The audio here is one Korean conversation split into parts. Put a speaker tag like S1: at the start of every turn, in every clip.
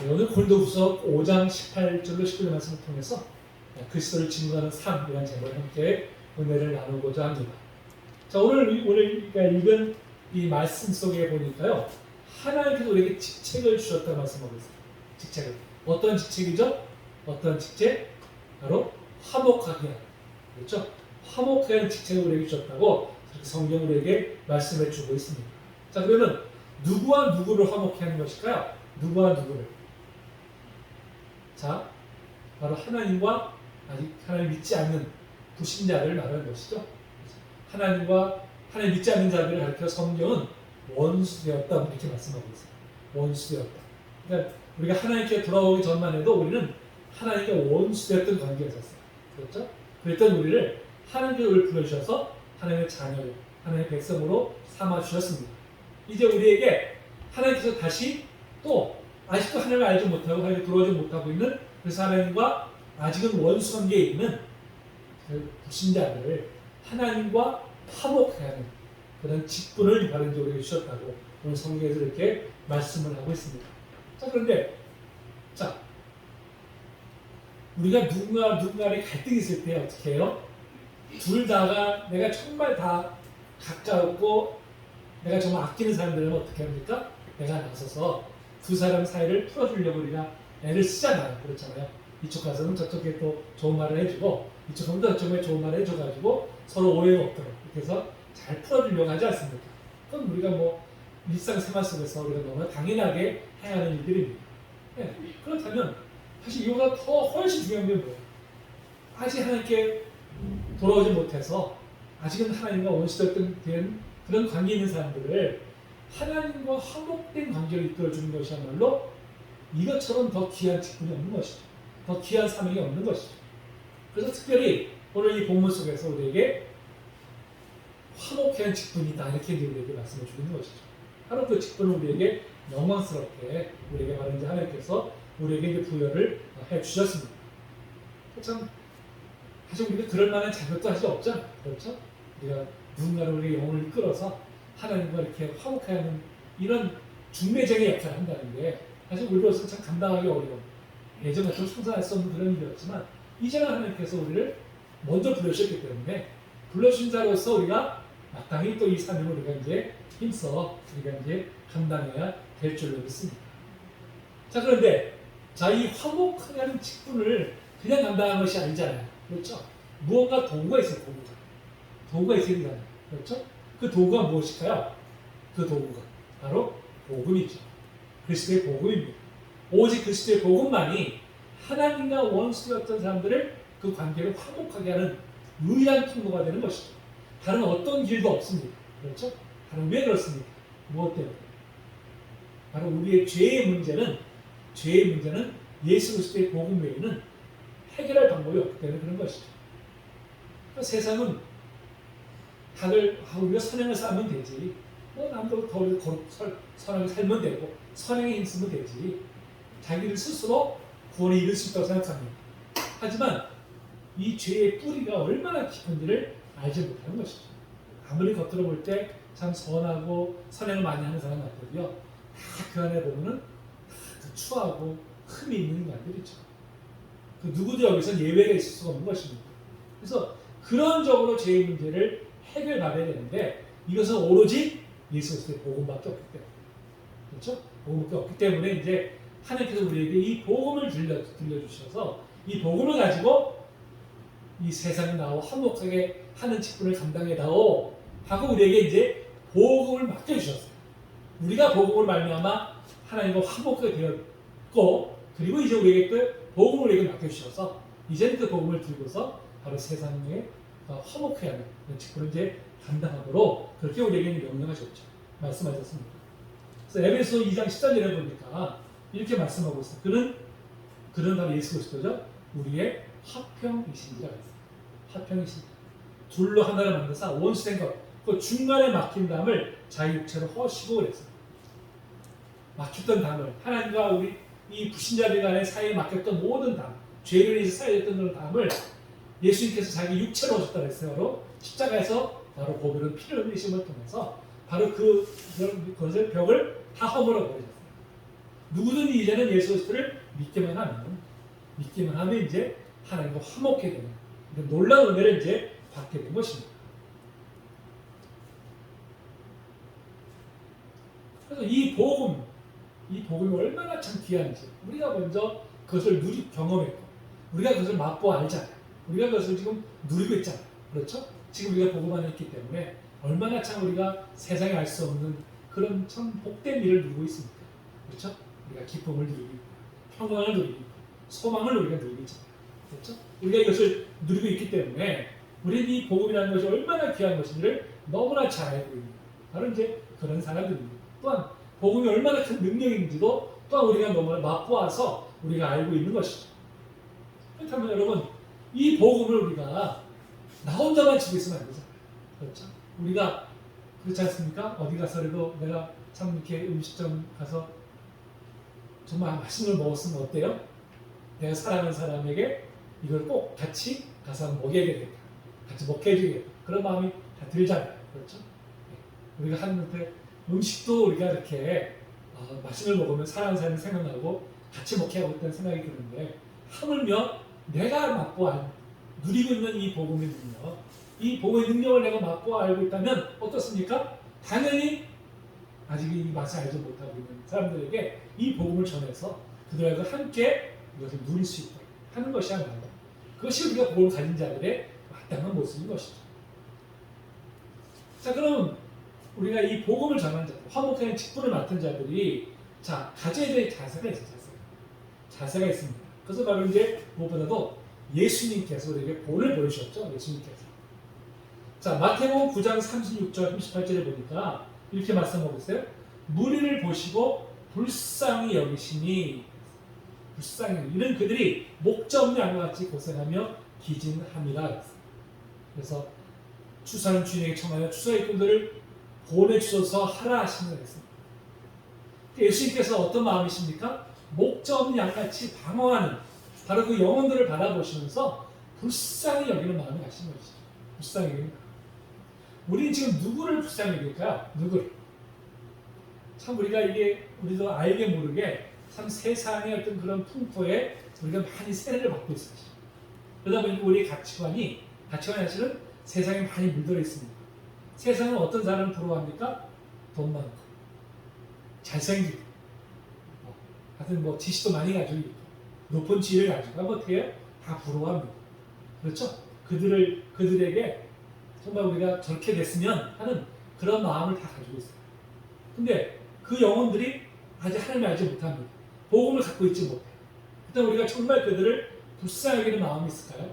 S1: 네, 오늘 골도후서 5장 18절로 19절 말씀을 통해서 그리스도를 증거하는 삶이라는 제목을 함께 은혜를 나누고자 합니다. 자 오늘 오늘 읽은 이 말씀 속에 보니까요 하나님께서 우리에게 직책을 주셨다고 말씀하고 있어요. 직책을 어떤 직책이죠? 어떤 직책? 바로 화목하게 하는 그렇죠? 화목하게 하는 직책을 우리에게 주셨다고 성경 우리에게 말씀해 주고 있습니다. 자 그러면 누구와 누구를 화목해 하는 것일까요? 누구와 누구를? 자, 바로 하나님과 아직 하나님 믿지 않는 불신자를 말하는 것이죠. 하나님과 하나님 믿지 않는 자들을 가리켜 성경은 원수되었다 이렇게 말씀하고 있어요. 원수되었다. 그러니까 우리가 하나님께 돌아오기 전만 해도 우리는 하나님께 원수되었던 관계였었어요. 그렇죠? 그랬던 우리를 하나님께서 불러주셔서 하나님의 자녀로, 하나님의 백성으로 삼아 주셨습니다. 이제 우리에게 하나님께서 다시 또 아직도 하나님을 알지 못하고 하나님을 들어오지 못하고 있는 그래서 하나님과 아직은 원수 관계에 있는 그 불신자들을 하나님과 화목해야 하는 그런 직분을 바른 우리에게 주셨다고 오늘 성경에서 이렇게 말씀을 하고 있습니다. 자 그런데 자 우리가 누군가 누군가의 갈등이 있을 때 어떻게 해요? 둘 다가 내가 정말 다 가까웠고 내가 정말 아끼는 사람들은 어떻게 합니까? 내가 나서서 두 사람 사이를 풀어주려고 우리가 애를 쓰잖아요. 그렇잖아요. 이쪽 가서는 저쪽에 또 좋은 말을 해주고 이쪽 가면 저쪽에 좋은 말을 해줘가지고 서로 오해가 없도록 이렇게 해서 잘 풀어주려고 하지 않습니까? 그건 우리가 뭐 일상생활 속에서 우리가 너무 당연하게 해야 하는 일들입니다. 네. 그렇다면 사실 이거보다 더 훨씬 중요한 게 뭐예요? 아직 하나님께 돌아오지 못해서 아직은 하나님과 원수됐던 된 그런 관계 있는 사람들을 하나님과 화목된 관계를 이끌어주는 것이야말로 이것처럼 더 귀한 직분이 없는 것이죠. 더 귀한 사명이 없는 것이죠. 그래서 특별히 오늘 이 본문 속에서 우리에게 화목한 직분이다 이렇게 우리에게 말씀해 주는 것이죠. 바로 그 직분을 우리에게 영광스럽게 우리에게 이제 하나님께서 우리에게 부여를 해 주셨습니다. 참 사실 우리가 그럴 만한 자격도 사실 없잖아요. 그렇죠? 우리가 누군가를 우리 영혼을 이끌어서 하나님과 이렇게 화목해 하는 이런 중매쟁의 역할을 한다는 게 사실 우리로서 참 감당하기 어려운 예전에 좀 상상할 수 없는 그런 일이었지만 이제는 하나님께서 우리를 먼저 불러주셨기 때문에 불러주신 자로서 우리가 마땅히 또 이 사명을 우리가 이제 힘써 우리가 이제 감당해야 될 줄로 믿습니다. 자 그런데 자 이 화목하게 하는 직분을 그냥 감당한 것이 아니잖아요. 그렇죠? 무언가 도구가 있어요. 도구가. 도구가 있어야 되잖아요. 그렇죠? 그 도구가 무엇일까요? 그 도구가 바로 복음이죠. 그리스도의 복음입니다. 오직 그리스도의 복음만이 하나님과 원수였던 사람들을 그 관계를 화목하게 하는 유일한 통로가 되는 것이죠. 다른 어떤 길도 없습니다. 그렇죠? 다른 왜 그렇습니까? 무엇 때문에? 바로 우리의 죄의 문제는 죄의 문제는 예수 그리스도의 복음 외에는 해결할 방법이 없기 때문에 그런 것이죠. 그러니까 세상은 닭을 아, 우리가 선행을 쌓으면 되지. 뭐 남도 더 거룩 선하게 살면 되고 선행에 힘쓰면 되지. 자기를 스스로 구원에 이를 수 있다고 생각합니다. 하지만 이 죄의 뿌리가 얼마나 깊은지를 알지 못하는 것이죠. 아무리 겉으로 볼 때 참 선하고 선행을 많이 하는 사람 같거든요. 다 그 안에 보면은 다그 추하고 흠이 있는 인간들이죠. 그 누구도 여기서 예외가 있을 수가 없는 것입니다. 그래서 그런 적으로 죄의 문제를 해결받아야 되는데 이것은 오로지 예수 그리스도의 복음밖에 없기 때문에 그렇죠? 복음밖에 없기 때문에 이제 하나님께서 우리에게 이 복음을 들려 들려주셔서 이 복음을 가지고 이 세상에 나와 화목하게 하는 직분을 감당해다오 하고 우리에게 이제 복음을 맡겨주셨어요. 우리가 복음을 말미암아 하나님과 화목하게 되었고 그리고 이제 우리에게 그 복음을 맡겨주셔서 이제는 그 복음을 들고서 바로 세상에 화목해 하는 직분을 이제 감당하도록 그렇게 우리에게 명령하셨죠. 말씀하셨습니다. 그래서 에베소 2장 14절에 보니까 이렇게 말씀하고 있어요. 그는 그는 바로 예수 그리스도죠. 우리의 화평이신 자가 있어요. 화평이신 둘로 하나를 만들어서 원수된 것, 그 중간에 막힌 담을 자기 육체로 허시고 그랬어요. 막혔던 담을 하나님과 우리 이 불신자들 간의 사이에 막혔던 모든 담, 죄를 인해서 쌓여있던 그런 담을 예수님께서 자기 육체로 오셨다 그랬어요. 바로 십자가에서 바로 고비를 피를 흘리심을 통해서 바로 그 것을 벽을 다 허물어 버리셨어요. 누구든지 이제는 예수 그리스도를 믿기만 하면 믿기만 하면 이제 하나님과 화목해 되는 놀라운 은혜를 이제 받게 된 것입니다. 그래서 이 복음, 이 복음이 얼마나 참 귀한지 우리가 먼저 그것을 누리 경험했고 우리가 그것을 맛보 알잖아요. 우리가 그것을 지금 누리고 있잖아요. 그렇죠? 지금 우리가 안에 있기 때문에 얼마나 참 우리가 세상에 알 수 없는 그런 참 복된 일을 누리고 있습니까? 그렇죠? 우리가 기쁨을 누리고 있고 평강을 누리고 있고 소망을 우리가 누리고 있잖아요. 그렇죠? 우리가 이것을 누리고 있기 때문에 우리는 이 복음이라는 것이 얼마나 귀한 것인지를 너무나 잘 알고 있는 바로 이제 그런 사람들입니다. 또한 복음이 얼마나 큰 능력인지도 또한 우리가 너무 맛보아서 우리가 알고 있는 것이죠. 그렇다면 여러분 이 복음을 우리가 나 혼자만 지고 있으면 안 되잖아요. 그렇죠? 우리가 그렇지 않습니까? 어디 가서라도 내가 참 이렇게 음식점 가서 정말 맛있는 걸 먹었으면 어때요? 내가 사랑하는 사람에게 이걸 꼭 같이 가서 먹여야겠다. 같이 먹게 해주겠다. 그런 마음이 다 들잖아요. 그렇죠? 네. 우리가 하는데 음식도 우리가 이렇게 어, 맛있는 걸 먹으면 사랑하는 사람이 생각나고 같이 먹게 하고 있다는 생각이 드는데 하물며 내가 맛보 알, 누리고 있는 이 복음의 능력, 이 복음의 능력을 내가 맛보 알고 있다면 어떻습니까? 당연히 아직 이 맛을 알지 못하고 있는 사람들에게 이 복음을 전해서 그들과 함께 이것을 누릴 수 있도록 하는 것이야말로 그것이 우리가 복음을 가진 자들의 마땅한 모습인 것이죠. 자, 그럼 우리가 이 복음을 전하는 자, 화목한 직분을 맡은 자들이 자 가져야 될 자세가 있어요. 자세가 있습니다. 그래서 바로 이제 무엇보다도 예수님께서 우리에게 본을 보여주셨죠. 예수님께서. 자 마태복음 9장 36절 38절에 보니까 이렇게 말씀하고 있어요. 무리를 보시고 불쌍히 여기시니 불쌍히 이런 그들이 목자 없는 양과 같이 고생하며 기진함이라 그래서 추사는 주인에게 청하여 추사의 꾼들을 보내주셔서 하라 하시는 했습니다. 예수님께서 어떤 마음이십니까? 목자 없는 양같이 방황하는 바로 그 영혼들을 바라보시면서 불쌍히 여기는 마음이 가신 것이죠. 불쌍히 여기는. 우리는 지금 누구를 불쌍히 여길까요? 누구를? 참 우리가 이게 우리도 알게 모르게 참 세상의 어떤 그런 풍토에 우리가 많이 세례를 받고 있어요. 그러다 보니까 우리의 가치관이 가치관이 사실은 세상에 많이 물들어 있습니다. 세상은 어떤 사람을 부러워합니까? 돈 많고, 잘생기고, 뭐, 하여튼 뭐 지식도 많이 가지고 있고, 높은 지위를 가지고 어떻게 해요? 다 부러워합니다. 그렇죠? 그들을, 그들에게 정말 우리가 저렇게 됐으면 하는 그런 마음을 다 가지고 있어요. 근데 그 영혼들이 아직 하나님을 알지 못합니다. 복음을 갖고 있지 못해요. 그때 우리가 정말 그들을 불쌍히 여기는 마음이 있을까요?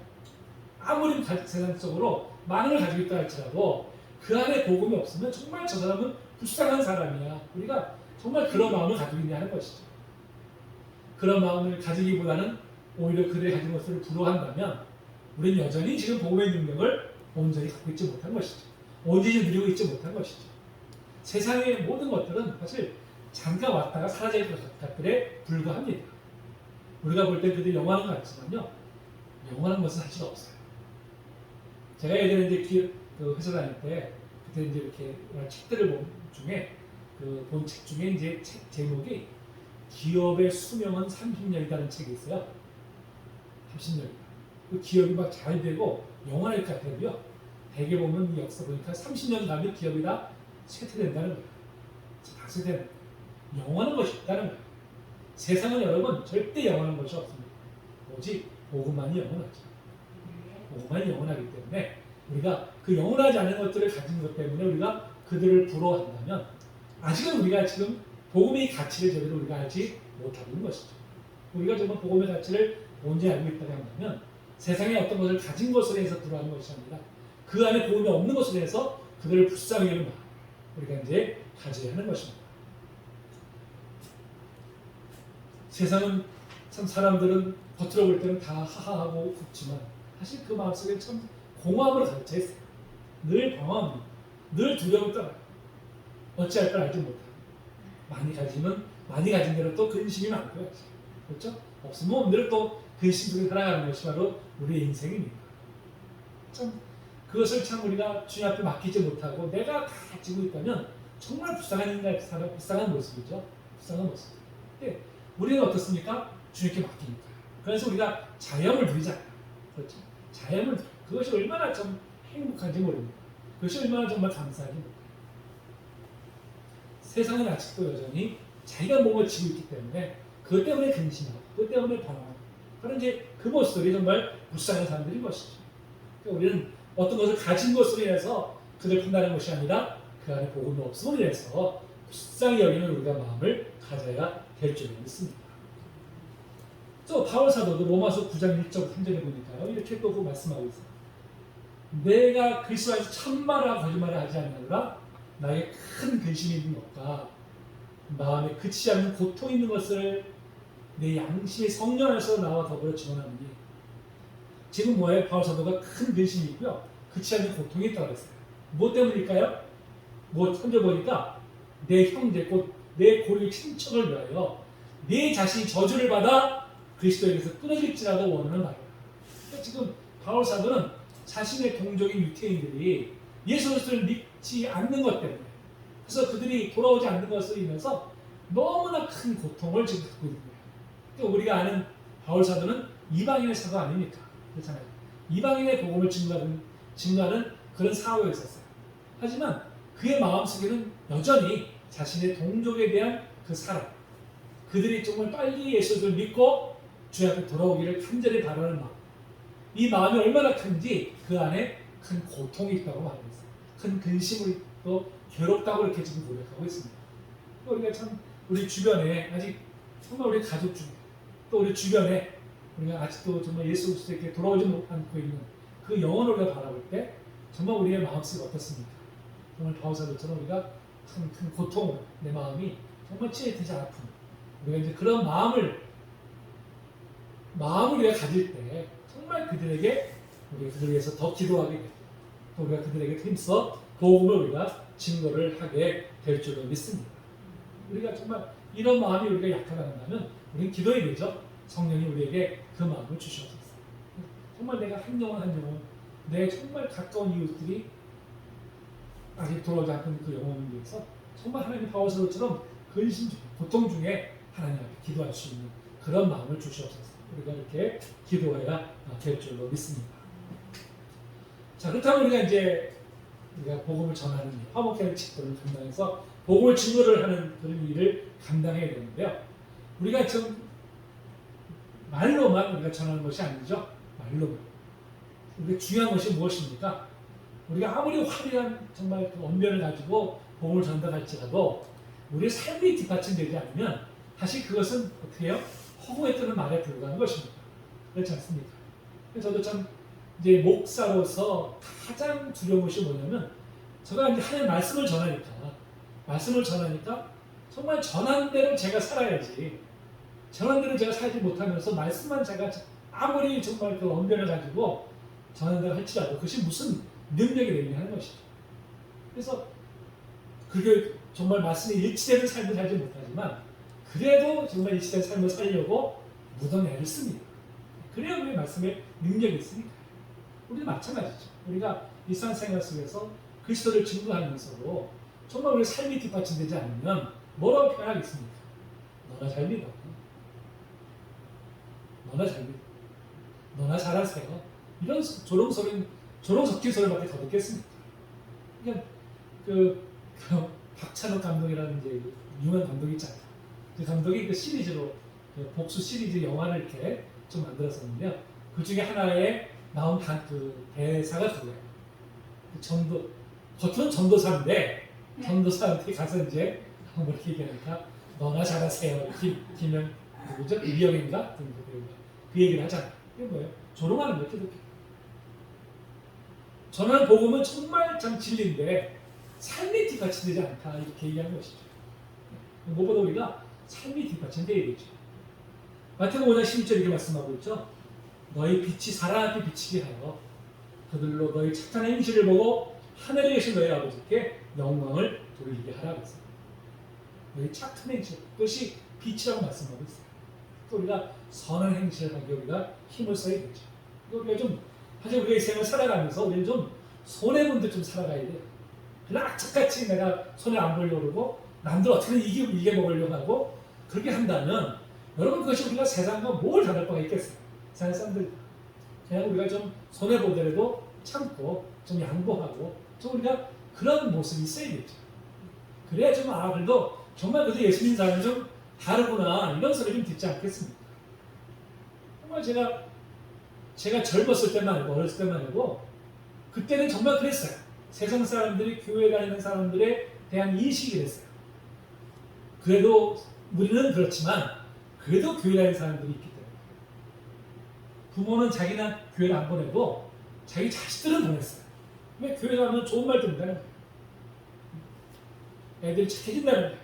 S1: 아무리 세상적으로 많은 걸 가지고 있다 할지라도 그 안에 복음이 없으면 정말 저 사람은 불쌍한 사람이야. 우리가 정말 그런 마음을 가지고 있냐 하는 것이죠. 그런 마음을 가지기보다는 오히려 그들이 가진 것을 부러워한다면 우리는 여전히 지금 복음의 능력을 온전히 갖고 있지 못한 것이죠. 온전히 누리고 있지 못한 것이죠. 세상의 모든 것들은 사실 잠깐 왔다가 사라질 것들에 불과합니다. 우리가 볼 때 그들이 영원한 것 같지만요. 영원한 것은 사실 없어요. 제가 예전에 이제 기, 그 회사 다닐 때 그때 이제 이렇게 책들을 본 중에 그 본 책 중에 이제 책 제목이 기업의 수명은 30년이라는 책이 있어요. 30년. 그 기업이 막 잘 되고 영원할 것 같아요. 대개 보면 이 역사 보니까 30년 가면 기업이 다 쇠퇴된다는 거예요. 다 쇠퇴는 영원한 것이 없다는 거예요. 세상은 여러분 절대 영원한 것이 없습니다. 오직 복음만이 영원하죠. 복음만이 영원하기 때문에 우리가 그 영원하지 않은 것들을 가진 것 때문에 우리가 그들을 부러워한다면 아직은 우리가 지금 복음의 가치를 제대로 우리가 알지 못하고 있는 것이죠. 우리가 정말 복음의 가치를 온전히 알고 있다고 한다면 세상에 어떤 것을 가진 것으로 해서 들어가는 것이 아니라 그 안에 복음이 없는 것으로 해서 그들을 불쌍히 여기는 마음 우리가 이제 가져야 하는 것입니다. 세상은 참 사람들은 겉으로 볼 때는 다 하하하고 웃지만 사실 그 마음속에 참 공허함으로 가득 있어요. 늘 방황합니다. 늘 두려움을 떨어요. 어찌할 걸 알지 못하고 많이 가지면 많이 가진 대로 또 근심이 많고요. 그렇죠? 없으면 없는 또 근심 속에 살아가는 것이 바로 우리의 인생입니다. 참 그것을 참 우리가 주님 앞에 맡기지 못하고 내가 다 가지고 있다면 정말 불쌍한 인간, 불쌍한 모습이죠. 불쌍한 모습. 네, 우리는 어떻습니까? 주님께 맡기니까. 그래서 우리가 자염을 누리잖아요. 그렇죠? 누려. 그것이 얼마나 좀 행복한지 모릅니다. 그것이 얼마나 정말 감사한지 모릅니다. 세상은 아직도 여전히 자기가 몸을 지고 있기 때문에 그것 때문에 근심하고 그것 때문에 방황하고 그런 이제 그 모습들이 정말 불쌍한 사람들인 것이죠. 그러니까 우리는 어떤 것을 가진 것으로 인해서 그들 판단하는 것이 아니라 그 안에 복음이 없음으로 인해서 불쌍히 여기는 우리가 마음을 가져야 될 줄을 믿습니다. 또 바울 사도도 로마서 9장 1절 3절에 보니까요 이렇게 또 말씀하고 있어요. 내가 그리스도 안에서 참말을 거짓말을 하지 않느라 나에게 큰 근심이 있는 것과 마음에 그치지 않는 고통이 있는 것을 내 양심의 성령 안에서 나와 더불어 증언하느니 지금 뭐예요? 바울 사도가 큰 근심이 있고요. 그치지 않는 고통이 있다고 했어요. 뭐 때문일까요? 뭐 현재 보니까 내 형제 곧내 고리 친척을 위하여 내 자신이 저주를 받아 그리스도에게서 끊어질지라도 원하는 말이에요. 그러니까 지금 바울 사도는 자신의 동족인 유태인들이 예수 그리스도를 믿 지 않는 것 때문에 그래서 그들이 돌아오지 않는 것을 인해서 너무나 큰 고통을 지금 갖고 있는 거예요. 그러니까 우리가 아는 바울 사도는 이방인의 사도 아닙니까? 그렇잖아요. 이방인의 복음을 증가하는, 증가하는 그런 사회에 있었어요. 하지만 그의 마음속에는 여전히 자신의 동족에 대한 그 사랑, 그들이 정말 빨리 예수를 믿고 주 앞에 돌아오기를 간절히 바라는 마음, 이 마음이 얼마나 큰지 그 안에 큰 고통이 있다고 있어요. 큰 근심을 또 괴롭다고 이렇게 지금 고백하고 있습니다. 또 우리가 참 우리 주변에 아직 정말 우리 가족 중에 또 우리 주변에 우리가 아직도 정말 예수 그리스도에게 돌아오지 않고 있는 그 영혼을 우리가 바라볼 때 정말 우리의 마음속이 어떻습니까? 정말 바울사도처럼 우리가 큰, 큰 고통, 내 마음이 정말 찌릿하지 아픈 우리가 이제 그런 마음을 마음을 우리가 가질 때 정말 그들에게 우리가 그들 위해서 더 기도하게 또 우리가 그들에게 힘써 복음을 우리가 증거를 하게 될 줄로 믿습니다. 우리가 정말 이런 마음이 우리가 약하다면 우리는 기도해야 되죠. 성령이 우리에게 그 마음을 주시옵소서. 정말 내가 한 영혼 한 영혼 내 정말 가까운 이웃들이 아직 돌아오지 않은 그 영혼을 위해서 정말 하나님 바울사도처럼 근심 고통 중에 하나님 앞에 기도할 수 있는 그런 마음을 주시옵소서. 우리가 이렇게 기도해야 될 줄로 믿습니다. 자 그렇다면 우리가 이제 우리가 복음을 전하는 일, 화목회의 직분을 감당해서 복음을 증거를 하는 그런 일을 감당해야 되는데요. 우리가 지금 말로만 우리가 전하는 것이 아니죠. 말로만. 우리가 중요한 것이 무엇입니까? 우리가 아무리 화려한 정말 그 언변을 가지고 복음을 전달할지라도 우리의 삶이 뒷받침되지 않으면 사실 그것은 어떻게 해요? 허구에 뜨는 말에 불과한 것입니다. 그렇지 않습니까? 저도 참 이제 목사로서 가장 것이 뭐냐면 제가 이제 하나님 말씀을 전하니까 말씀을 전하니까 정말 전하는 대로 제가 살아야지 전하는 대로 제가 살지 못하면서 말씀만 제가 아무리 정말 그 언변을 가지고 전하는 대로 할지라도 그것이 무슨 능력이 되느냐 하는 것이죠. 그래서 그게 정말 말씀에 일치되는 삶을 살지 못하지만 그래도 정말 일치된 삶을 살려고 묻어내를 씁니다. 그래야 우리 말씀에 능력이 있으니까. 우리도 마찬가지죠. 우리가 일상생활 속에서 그리스도를 증거하면서도 정말 우리 삶이 뒷받침되지 않으면 뭐라고 표현하겠습니까? 너나 잘 믿어. 너나 잘 믿어. 너나 잘하세요. 이런 조롱 소리, 조롱 섞인 소리밖에 더 듣겠습니까? 그냥 그, 그 박찬욱 감독이라는 이제 유명한 감독이 있잖아요. 그 감독이 그 시리즈로 그 복수 시리즈 영화를 이렇게 좀 만들었었는데요. 그 중에 하나에 나온 단, 그 대사가 그거예요. 그 전도 겉으로는 전도사인데 전도사한테 가서 이제 뭐 이렇게 얘기하니까 너나 잘하세요. 김 김영 누구죠? 이영인가 그, 그 얘기를 하잖아요. 이게 뭐예요? 조롱하는 거죠, 이렇게. 전하는 복음은 정말 참 진리인데 삶이 뒷받침되지 않다 이렇게 얘기하는 것이죠. 무엇보다 우리가 삶이 뒷받침돼야 되죠. 마태복음 5장 16절 이렇게 말씀하고 있죠. 너희 빛이 사람 앞에 비치게 하여 그들로 너희 착한 행실을 보고 하늘에 계신 너희 아버지께 영광을 돌리게 하라고 했어요. 너희 착한 행실, 그것이 빛이라고 말씀하고 있어요. 또 우리가 선한 행실을 하기 우리가 힘을 써야 되죠. 우리가 좀 사실 우리가 이 생을 살아가면서 우리는 좀 손해분들 좀 살아가야 돼요. 그냥 악착같이 내가 손해 안 보려고 그러고 남들 어떻게든 이겨 먹으려고 하고 그렇게 한다면 여러분 그것이 우리가 세상과 뭘 다를 바가 있겠어요? 세상 사람들 그냥 우리가 좀 손해 보더라도 참고 좀 양보하고 좀 우리가 그런 모습이 있어야겠죠. 그래야 좀 아 그래도 정말 그래도 예수 믿는 사람은 좀 다르구나 이런 소리 좀 듣지 않겠습니까? 정말 제가 제가 젊었을 때만 해도 어렸을 때만 해도 그때는 정말 그랬어요. 세상 사람들이 교회 다니는 사람들에 대한 인식이 그랬어요. 그래도 우리는 그렇지만 그래도 교회 다니는 사람들이 있기 때문에 부모는 자기는 교회를 안 보내고 자기 자식들은 보냈어요. 왜 교회 가면 좋은 말 듣는다는 거예요. 애들이 착해진다는 거예요.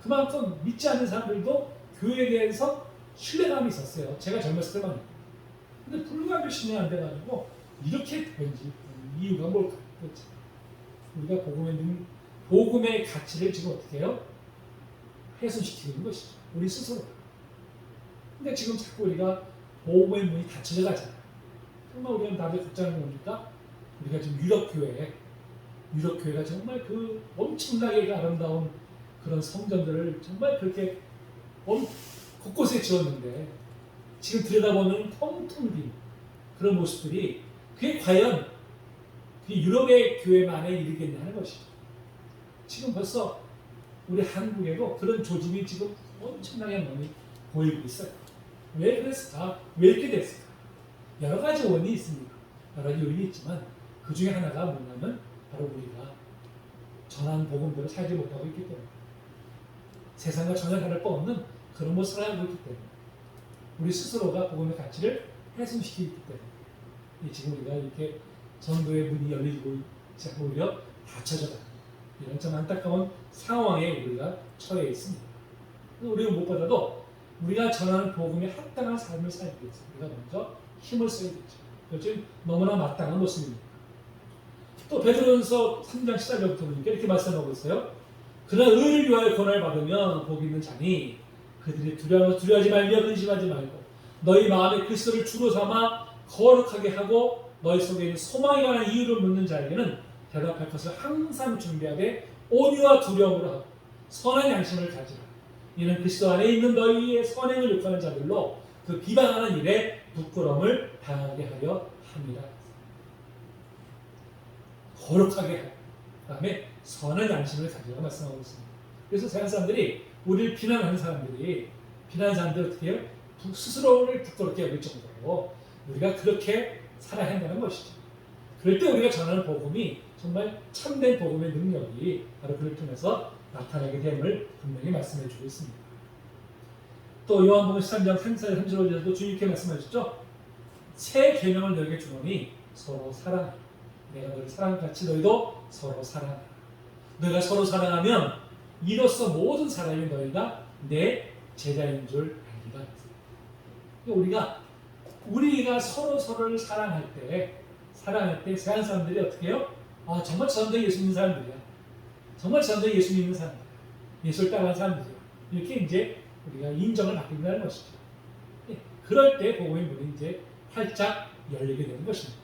S1: 그만큼 믿지 않는 사람들도 교회에 대해서 신뢰감이 있었어요. 제가 젊었을 때만. 근데 불과 몇십 년안 돼가지고 이렇게 된지 이유가 뭘까? 그렇지. 우리가 복음의 능, 복음의 가치를 지금 어떻게 해요? 훼손시키고 있는 것이죠. 우리 스스로. 근데 지금 자꾸 우리가 복음의 문이 닫혀져 가잖아요. 정말 우리가 다들 걱정하는 겁니까? 우리가 지금 유럽 교회, 유럽 교회가 정말 그 엄청나게 그 아름다운 그런 성전들을 정말 그렇게 엄, 곳곳에 지었는데 지금 들여다보면 텅텅 빈 그런 모습들이 그게 과연 그 유럽의 교회만에 이르겠냐 하는 것이죠. 지금 벌써 우리 한국에도 그런 조짐이 지금 엄청나게 많이 보이고 있어요. 왜 그랬을까? 왜 이렇게 됐을까? 여러 가지 원인이 있습니다. 여러 가지 요인이 있지만 그 중에 하나가 뭐냐면 바로 우리가 전한 복음대로 살지 못하고 있기 때문에 세상과 전혀 다를 바 없는 그런 모습을 살아가고 있기 때문에 우리 스스로가 복음의 가치를 훼손시키기 때문에 이 지금 우리가 이렇게 전도의 문이 열리고 자꾸 오히려 닫혀져가 이런 좀 안타까운 상황에 우리가 처해 있습니다. 우리가 무엇보다도 우리가 전하는 복음에 합당한 삶을 살기 위해서 우리가 먼저 힘을 써야겠죠. 그것이 너무나 마땅한 모습입니다. 또 베드로전서 3장 14절부터 보니까 이렇게 말씀하고 있어요. 그러나 의를 위하여 권한을 받으면 복이 있는 자니 그들이 두려워 두려워하지 말며 근심하지 말고 너희 마음에 그리스도를 주로 삼아 거룩하게 하고 너희 속에 있는 소망에 관한 이유를 묻는 자에게는 대답할 것을 항상 준비하되 온유와 두려움으로 하고 선한 양심을 가지라. 이는 그리스도 안에 있는 너희의 선행을 욕하는 자들로 그 비방하는 일에 부끄러움을 당하게 하려 합니다. 거룩하게 하고 그다음에 선한 양심을 가지라 말씀하고 있습니다. 그래서 세상 사람들이 우리를 비난하는 사람들이 비난하는 사람들 어떻게 해요? 부- 스스로를 부끄럽게 여길 정도로 우리가 그렇게 살아야 한다는 것이죠. 그럴 때 우리가 전하는 복음이 정말 참된 복음의 능력이 바로 그를 통해서 나타나게 됨을 분명히 말씀해 주고 있습니다. 또 요한복음 13장 34절 35절에도 주님 이렇게 말씀하셨죠. 새 계명을 너에게 주노니 서로 사랑하라. 내가 너를 사랑같이 너희도 서로 사랑하라. 너희가 서로 사랑하면 이로써 모든 사람이 너희가 내 제자인 줄 알리라. 우리가 우리가 서로 서로를 사랑할 때 사랑할 때 세상 사람들이 어떻게 해요? 아 정말 저 사람들이 예수 믿는 사람들이야. 정말 저 사람들이 예수 믿는 사람들, 예수를 따르는 사람들이야. 이렇게 이제 우리가 인정을 받게 된다는 것이죠. 예, 그럴 때 복음의 문이 이제 활짝 열리게 되는 것입니다.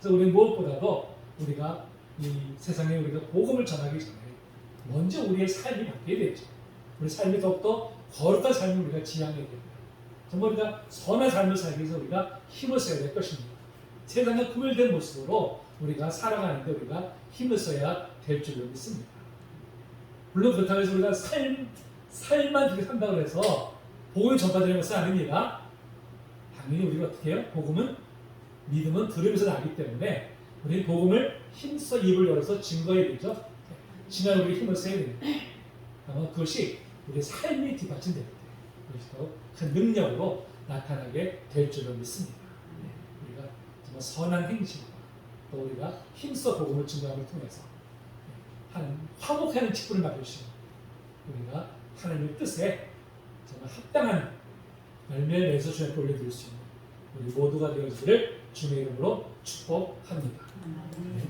S1: 그래서 우리는 무엇보다도 우리가 이 세상에 우리가 복음을 전하기 전에 먼저 우리의 삶이 바뀌어야 되죠. 우리 삶이 더욱더 거룩한 삶을 우리가 지향해야 됩니다. 정말 우리가 선한 삶을 살기 위해서 우리가 힘을 써야 될 것입니다. 세상과 구별된 모습으로 우리가 살아가는데 우리가 힘을 써야 될 줄로 믿습니다. 물론 그렇다고 해서 우리가 삶, 삶만 그렇게 산다고 해서 복음을 전파되는 것은 아닙니다. 당연히 우리가 어떻게 해요? 복음은 믿음은 들으면서 나기 때문에 우리 복음을 힘써 입을 열어서 증거해야 되죠. 증거에 우리 힘을 써야 됩니다. 아마 그것이 우리 삶이 뒷받침될 때 그것이 더큰 능력으로 나타나게 될 줄로 믿습니다. 네, 우리가 정말 선한 행실과 또 우리가 힘써 복음을 증거함을 통해서 하는 화목하는 직분을 맡으시고 우리가 하나님의 뜻에 정말 합당한 열매를 내서 주님께 올려드릴 수 있는 우리 모두가 되어지기를 주님의 이름으로 축복합니다. 네.